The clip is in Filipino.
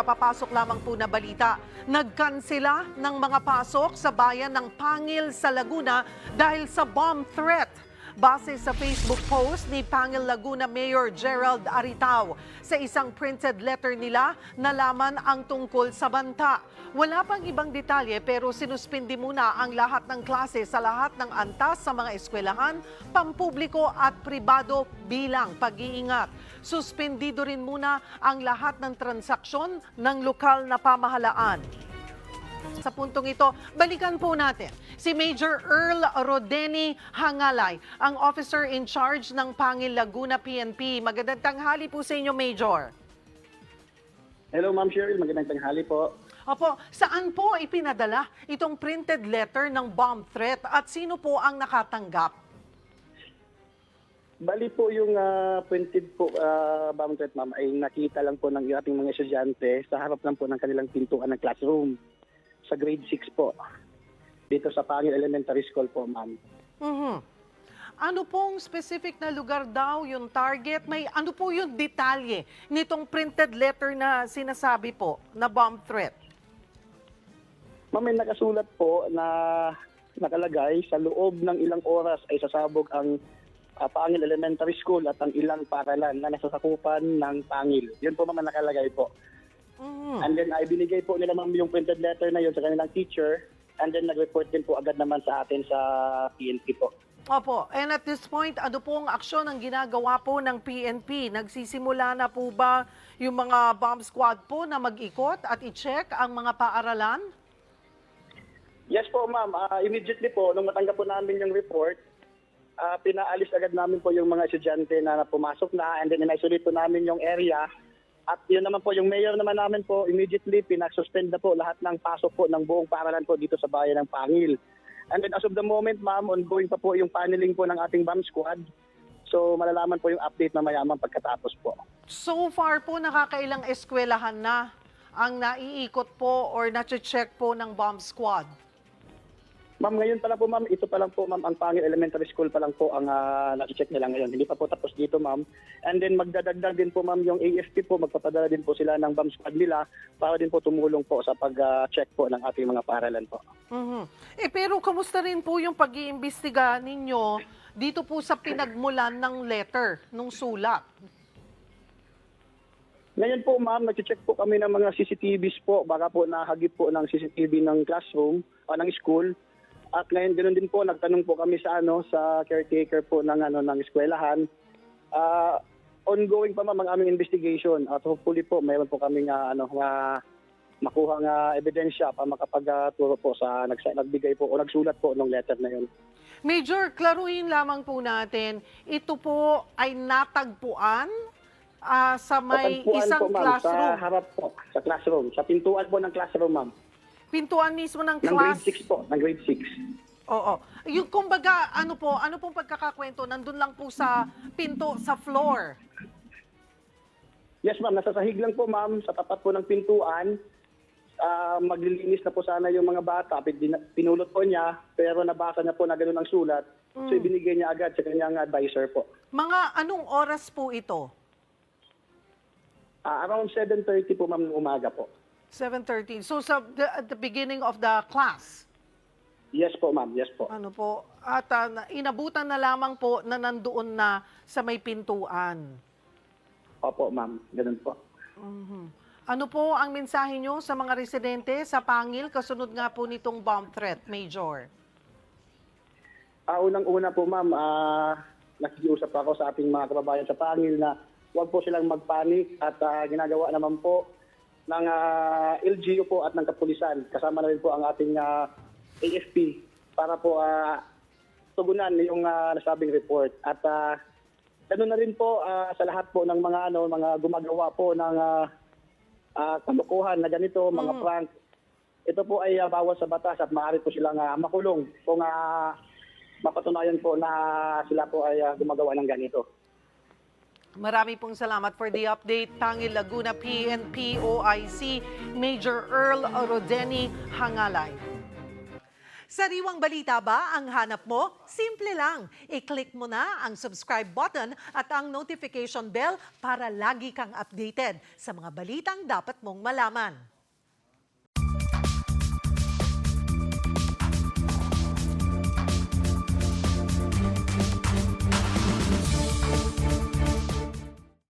kapapasok lamang po na balita. Nagkansela ng mga pasok sa bayan ng Pangil sa Laguna dahil sa bomb threat. Base sa Facebook post ni Pangil Laguna Mayor Gerald Aritao, sa isang printed letter nila, nalaman ang tungkol sa banta. Wala pang ibang detalye pero sinuspindi muna ang lahat ng klase sa lahat ng antas sa mga eskwelahan, pampubliko at pribado bilang pag-iingat. Suspendido rin muna ang lahat ng transaksyon ng lokal na pamahalaan. Sa puntong ito, balikan po natin si Major Earl Rodeni Hangalay, ang officer in charge ng Pangil Laguna PNP. Magandang tanghali po sa inyo, Major. Hello, Ma'am Cheryl. Magandang tanghali po. Opo, saan po ipinadala itong printed letter ng bomb threat at sino po ang nakatanggap? Bali po yung ah, printed po uh, bomb threat, ma'am, ay nakita lang po ng ating mga estudyante sa harap lang po ng kanilang pintuan ng classroom sa grade 6 po. Dito sa Pangil Elementary School po, ma'am. Mhm. Ano pong specific na lugar daw yung target? May ano po yung detalye nitong printed letter na sinasabi po na bomb threat? Ma'am, may nakasulat po na nakalagay sa loob ng ilang oras ay sasabog ang ah, Pangil Elementary School at ang ilang paaralan na nasasakupan ng Pangil. Yun po, ma'am, ang nakalagay po. Mhm. And then ay binigay po nila ma'am yung printed letter na yun sa kanilang teacher and then nag-report din po agad naman sa atin sa PNP po. Opo, and at this point, ano pong aksyon ang ginagawa po ng PNP? Nagsisimula na po ba yung mga bomb squad po na mag-ikot at i-check ang mga paaralan? Yes po ma'am, Ah, immediately po nung matanggap po namin yung report, ah, pinaalis agad namin po yung mga estudyante na pumasok na and then in-isolate po namin yung area. At yun naman po, yung mayor naman namin po, immediately pinasuspend na po lahat ng pasok po ng buong paaralan po dito sa bayan ng Pangil. And then as of the moment, ma'am, ongoing pa po yung paneling po ng ating bomb squad. So malalaman po yung update na mayaman pagkatapos po. So far po, nakakailang eskwelahan na ang naiikot po or na-check po ng bomb squad. Ma'am, ngayon pa lang po ma'am, ito pa lang po ma'am, ang Pangil Elementary School pa lang po ang uh, check nila ngayon. Hindi pa po tapos dito ma'am. And then magdadagdag din po ma'am yung AFP po, magpapadala din po sila ng bomb squad nila para din po tumulong po sa pag-check po ng ating mga paaralan po. Mhm. Eh pero kamusta rin po yung pag-iimbestiga ninyo dito po sa pinagmulan ng letter, nung sulat? Ngayon po ma'am, nag-check po kami ng mga CCTVs po, baka po nahagip po ng CCTV ng classroom o ng school. At ngayon ganoon din po, nagtanong po kami sa ano sa caretaker po ng ano ng eskwelahan. Ah, ongoing pa ma'am ang aming investigation at hopefully po mayroon po kami nga ano nga makuha nga ebidensya para makapagturo po sa nagsa- nagbigay po o nagsulat po ng letter na yun. Major, klaruhin lamang po natin, ito po ay natagpuan ah, sa may Patagpuan isang po, classroom. Sa harap po, sa classroom. Sa pintuan po ng classroom, ma'am. Pintuan mismo ng Ng grade class. 6 po, ng grade 6. Oo. Yung kumbaga, ano po, ano pong pagkakakwento, nandun lang po sa pinto, sa floor. Yes, ma'am. Nasa sahig lang po, ma'am. Sa tapat po ng pintuan. Ah, maglilinis na po sana yung mga bata. Pin- Pinulot po niya, pero nabasa niya po na gano'n ang sulat. So, ibinigay niya agad sa kanyang advisor po. Mga anong oras po ito? Ah, around 7.30 po, ma'am, ng umaga po. 7.30. So sa the, at the beginning of the class. Yes po, ma'am. Yes po. Ano po? At na- inabutan na lamang po na nandoon na sa may pintuan. Opo, ma'am. Ganun po. Ano po ang mensahe nyo sa mga residente sa Pangil kasunod nga po nitong bomb threat, Major? Ah, unang-una po, ma'am, ah, nakikiusap ako sa ating mga kababayan sa Pangil na huwag po silang magpanik at ah, ginagawa naman po ng ah, LGU po at ng kapulisan. Kasama na rin po ang ating ah, AFP para po ah, tugunan yung ah, nasabing report. At uh, na rin po ah, sa lahat po ng mga ano mga gumagawa po ng ah, ah, kalokohan na ganito, mga prank. Ito po ay ah, bawal sa batas at maaari po silang ah, makulong kung ah, mapatunayan po na sila po ay ah, gumagawa ng ganito. Marami pong salamat for the update. Pangil Laguna PNP OIC Major Earl Rodeni Hangalay. Sariwang balita ba ang hanap mo? Simple lang. I-click mo na ang subscribe button at ang notification bell para lagi kang updated sa mga balitang dapat mong malaman.